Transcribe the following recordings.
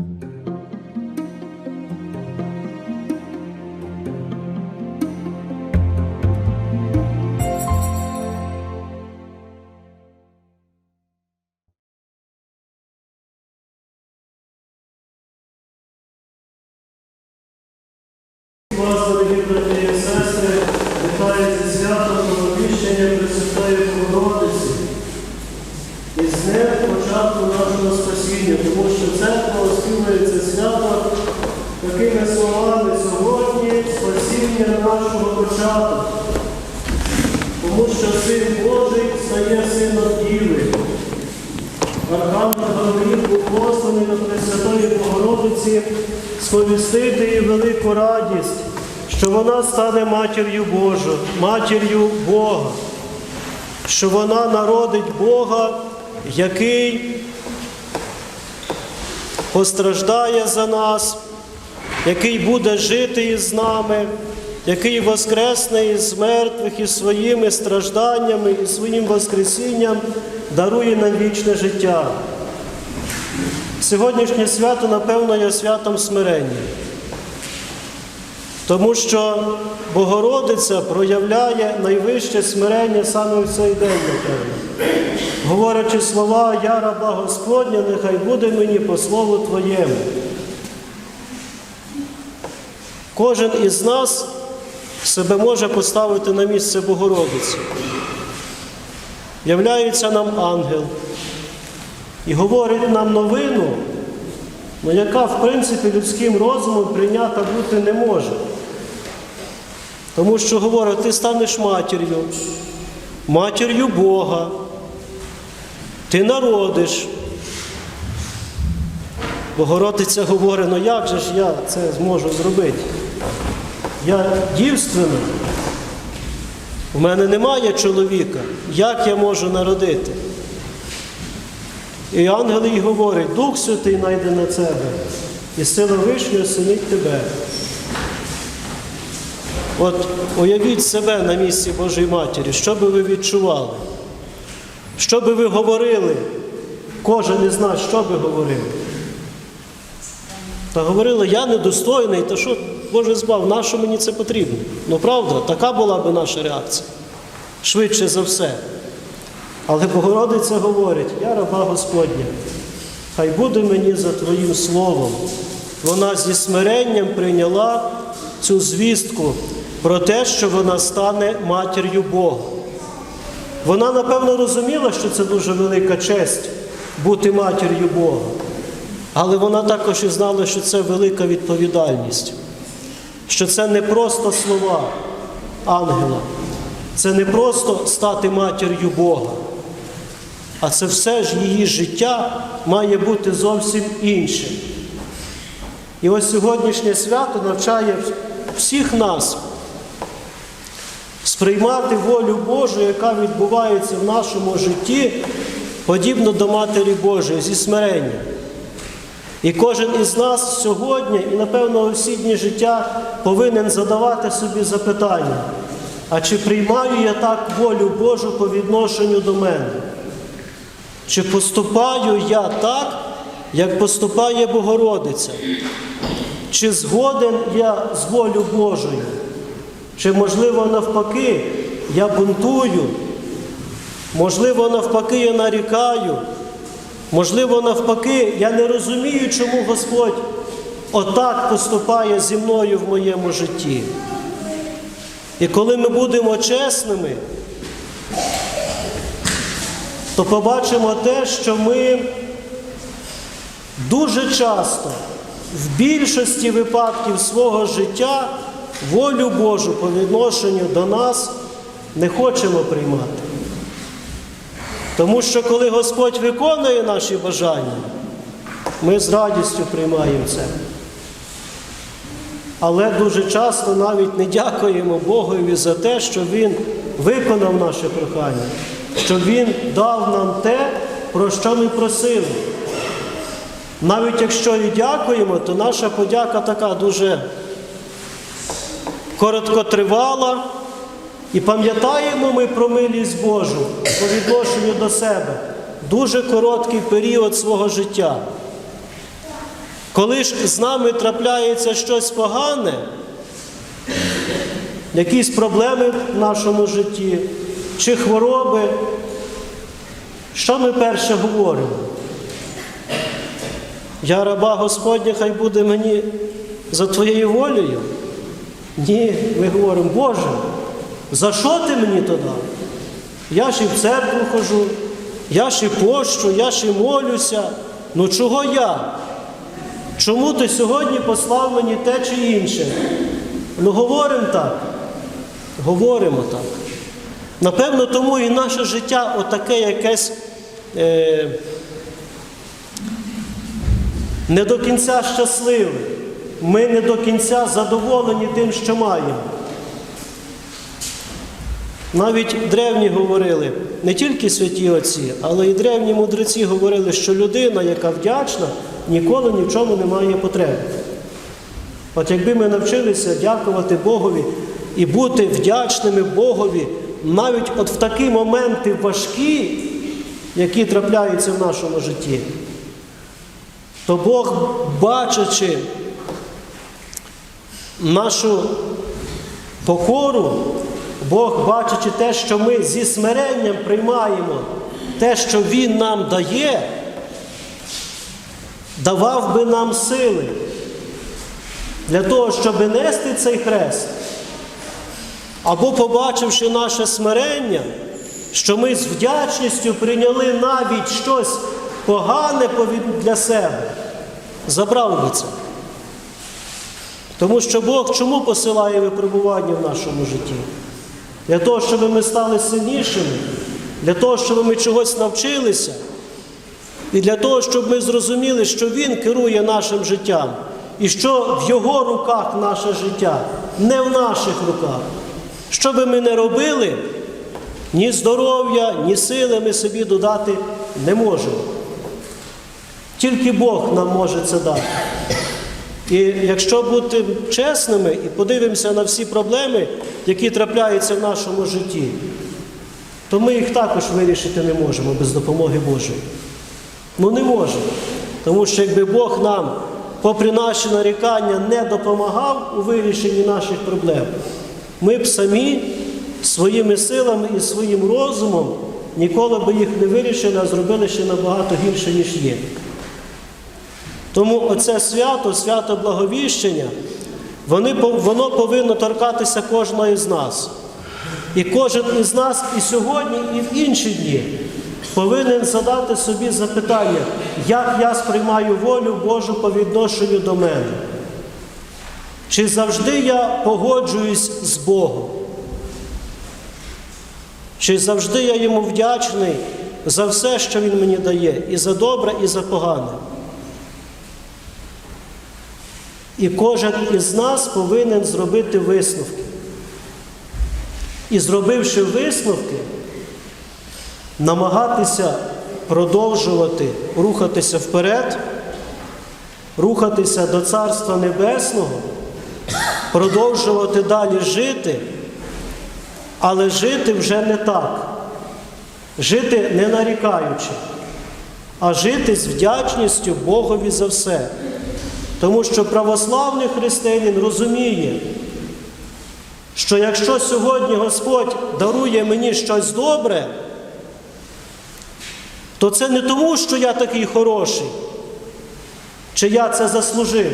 Вас, дорогі брати і сестри, вітаю зі святом Благовіщення Пресвятої Богородиці такими словами сьогодні спасіння нашого початку. Тому що Син Божий стає сином Діви. Архангел Гавриїл був посланий до Пресвятої Богородиці сповістити їй велику радість, що вона стане матір'ю Божою, матір'ю Бога, що вона народить Бога, який постраждає за нас, який буде жити із нами, який воскресне із мертвих і своїми стражданнями, і своїм Воскресінням дарує нам вічне життя. Сьогоднішнє свято, напевно, є святом смирення. Тому що Богородиця проявляє найвище смирення саме в цей день, напевно. Говорячи слова Я раба Господня, нехай буде мені по слову Твоєму. Кожен із нас себе може поставити на місце Богородиці. Являється нам ангел і говорить нам новину, ну, яка, в принципі, людським розумом прийнята бути не може. Тому що говорить, ти станеш матір'ю, матір'ю Бога, ти народиш. Богородиця говорить, ну як же ж я це зможу зробити? Я дівственна, у мене немає чоловіка, як я можу народити? І ангел їй говорить, Дух Святий найде на тебе, і сила Вишнього осенить тебе. От уявіть себе на місці Божої Матері, що би ви відчували? Що би ви говорили? Кожен із нас, що би говорив? Та говорили, я недостойний, та що, Боже збав, на що мені це потрібно? Ну правда, така була би наша реакція. Швидше за все. Але Богородиця говорить, я раба Господня, хай буде мені за Твоїм словом. Вона зі смиренням прийняла цю звістку про те, що вона стане матір'ю Бога. Вона, напевно, розуміла, що це дуже велика честь бути матір'ю Бога. Але вона також і знала, що це велика відповідальність, що це не просто слова ангела, це не просто стати матір'ю Бога, а це все ж її життя має бути зовсім іншим. І ось сьогоднішнє свято навчає всіх нас сприймати волю Божу, яка відбувається в нашому житті, подібно до Матері Божої, зі смиренням. І кожен із нас сьогодні, і, напевно, усі дні життя повинен задавати собі запитання, а чи приймаю я так волю Божу по відношенню до мене? Чи поступаю я так, як поступає Богородиця? Чи згоден я з волю Божою? Чи, можливо, навпаки, я бунтую? Можливо, навпаки, я нарікаю? Можливо, навпаки, я не розумію, чому Господь отак поступає зі мною в моєму житті. І коли ми будемо чесними, то побачимо те, що ми дуже часто, в більшості випадків свого життя, волю Божу по відношенню до нас не хочемо приймати. Тому що коли Господь виконує наші бажання, ми з радістю приймаємо це. Але дуже часто навіть не дякуємо Богові за те, що Він виконав наше прохання, що Він дав нам те, про що ми просили. Навіть якщо і дякуємо, то наша подяка така дуже короткотривала. І пам'ятаємо ми про милість Божу по відношенню до себе дуже короткий період свого життя. коли ж з нами трапляється щось погане, якісь проблеми в нашому житті чи хвороби, що ми перше говоримо? Я раба Господня, хай буде мені за твоєю волею. Ні, ми говоримо, Боже, за що ти мені то дав? Я ж і в церкву хожу, я ж і пощу, я ж і молюся. Ну чого я? Чому ти сьогодні послав мені те чи інше? Ну говоримо так. Говоримо так. Напевно, тому і наше життя отаке якесь е, не до кінця щасливе. Ми не до кінця задоволені тим, що маємо. Навіть древні говорили, не тільки святі отці, але й древні мудреці говорили, що людина, яка вдячна, ніколи ні в чому не має потреби. От якби ми навчилися дякувати Богові і бути вдячними Богові навіть от в такі моменти важкі, які трапляються в нашому житті, то Бог, бачачи нашу покору, Бог, бачачи те, що ми зі смиренням приймаємо те, що Він нам дає, давав би нам сили для того, щоб нести цей хрест, або побачивши наше смирення, що ми з вдячністю прийняли навіть щось погане для себе, забрав би це. Тому що Бог чому посилає випробування в нашому житті? Для того, щоб ми стали сильнішими, для того, щоб ми чогось навчилися, і для того, щоб ми зрозуміли, що Він керує нашим життям, і що в Його руках наше життя, не в наших руках. Що би ми не робили, ні здоров'я, ні сили ми собі додати не можемо. Тільки Бог нам може це дати. І якщо бути чесними і подивимося на всі проблеми, які трапляються в нашому житті, то ми їх також вирішити не можемо без допомоги Божої. Ну не можемо. Тому що якби Бог нам, попри наші нарікання, не допомагав у вирішенні наших проблем, ми б самі своїми силами і своїм розумом ніколи б їх не вирішили, а зробили ще набагато гірше, ніж є. Тому оце свято, свято благовіщення, воно повинно торкатися кожного з нас. І кожен із нас і сьогодні, і в інші дні повинен задати собі запитання, як я сприймаю волю Божу по відношенню до мене. Чи завжди я погоджуюсь з Богом? Чи завжди я йому вдячний за все, що Він мені дає, і за добре, і за погане? І кожен із нас повинен зробити висновки. І зробивши висновки, намагатися продовжувати рухатися вперед, рухатися до Царства Небесного, продовжувати далі жити, але жити вже не так. Жити не нарікаючи, а жити з вдячністю Богові за все. Тому що православний християнин розуміє, що якщо сьогодні Господь дарує мені щось добре, то це не тому, що я такий хороший, чи я це заслужив,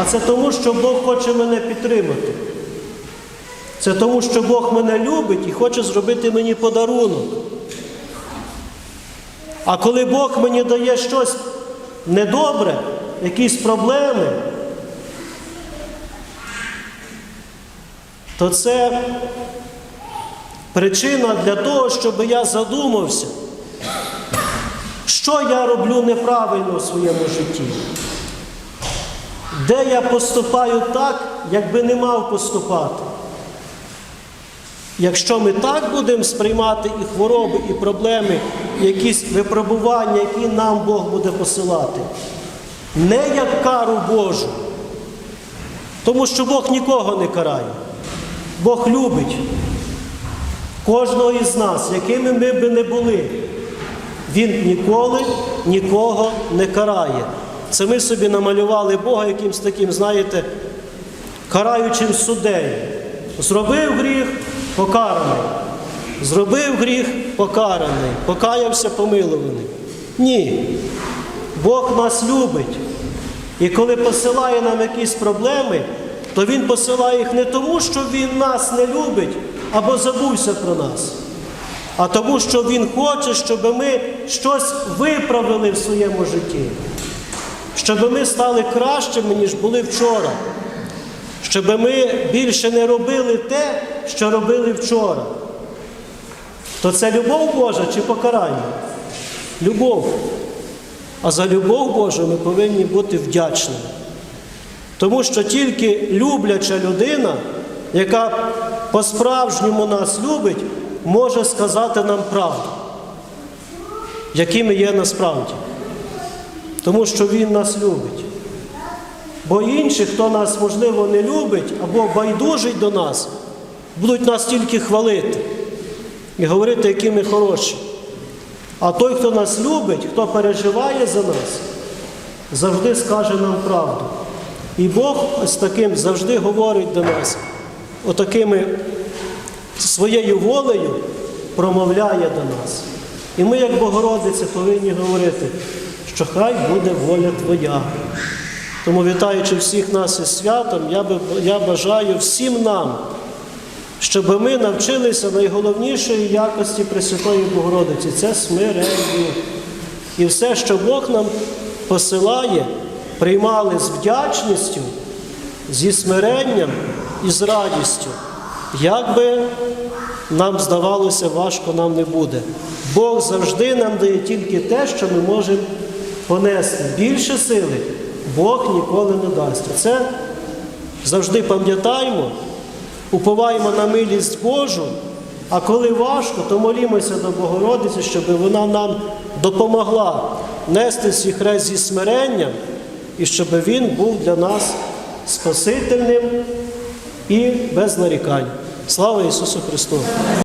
а це тому, що Бог хоче мене підтримати. Це тому, що Бог мене любить і хоче зробити мені подарунок. А коли Бог мені дає щось недобре, якісь проблеми, то це причина для того, щоб я задумався, що я роблю неправильно в своєму житті, де я поступаю так, як би не мав поступати. Якщо ми так будемо сприймати і хвороби, і проблеми, якісь випробування, які нам Бог буде посилати, не як кару Божу, тому що Бог нікого не карає. Бог любить кожного із нас, якими ми би не були. Він ніколи нікого не карає. Це ми собі намалювали Бога якимсь таким, знаєте, караючим суддею. Зробив гріх, покараний. Зробив гріх, покараний. Покаявся, помилуваний. Ні. Бог нас любить. І коли посилає нам якісь проблеми, то Він посилає їх не тому, що Він нас не любить або забувся про нас, а тому, що Він хоче, щоб ми щось виправили в своєму житті, щоб ми стали кращими, ніж були вчора, щоб ми більше не робили те, що робили вчора. То це любов Божа чи покарання? Любов. А за любов Божу ми повинні бути вдячними. Тому що тільки любляча людина, яка по-справжньому нас любить, може сказати нам правду, якими є насправді. Тому що Він нас любить. Бо інші, хто нас, можливо, не любить або байдужить до нас, будуть нас тільки хвалити і говорити, які ми хороші. А той, хто нас любить, хто переживає за нас, завжди скаже нам правду. І Бог ось таким завжди говорить до нас, отакими своєю волею промовляє до нас. І ми, як Богородиці, повинні говорити, що хай буде воля Твоя. Тому, вітаючи всіх нас із святом, я, бажаю всім нам, щоб ми навчилися найголовнішої якості Пресвятої Богородиці це смирення. І все, що Бог нам посилає, приймали з вдячністю, зі смиренням і з радістю. Як би нам здавалося, важко нам не буде. Бог завжди нам дає тільки те, що ми можемо понести. Більше сили Бог ніколи не дасть. Це завжди пам'ятаємо, уповаємо на милість Божу, а коли важко, то молімося до Богородиці, щоб вона нам допомогла нести свій хрест зі смиренням і щоб він був для нас Спасительним і без нарікань. Слава Ісусу Христу!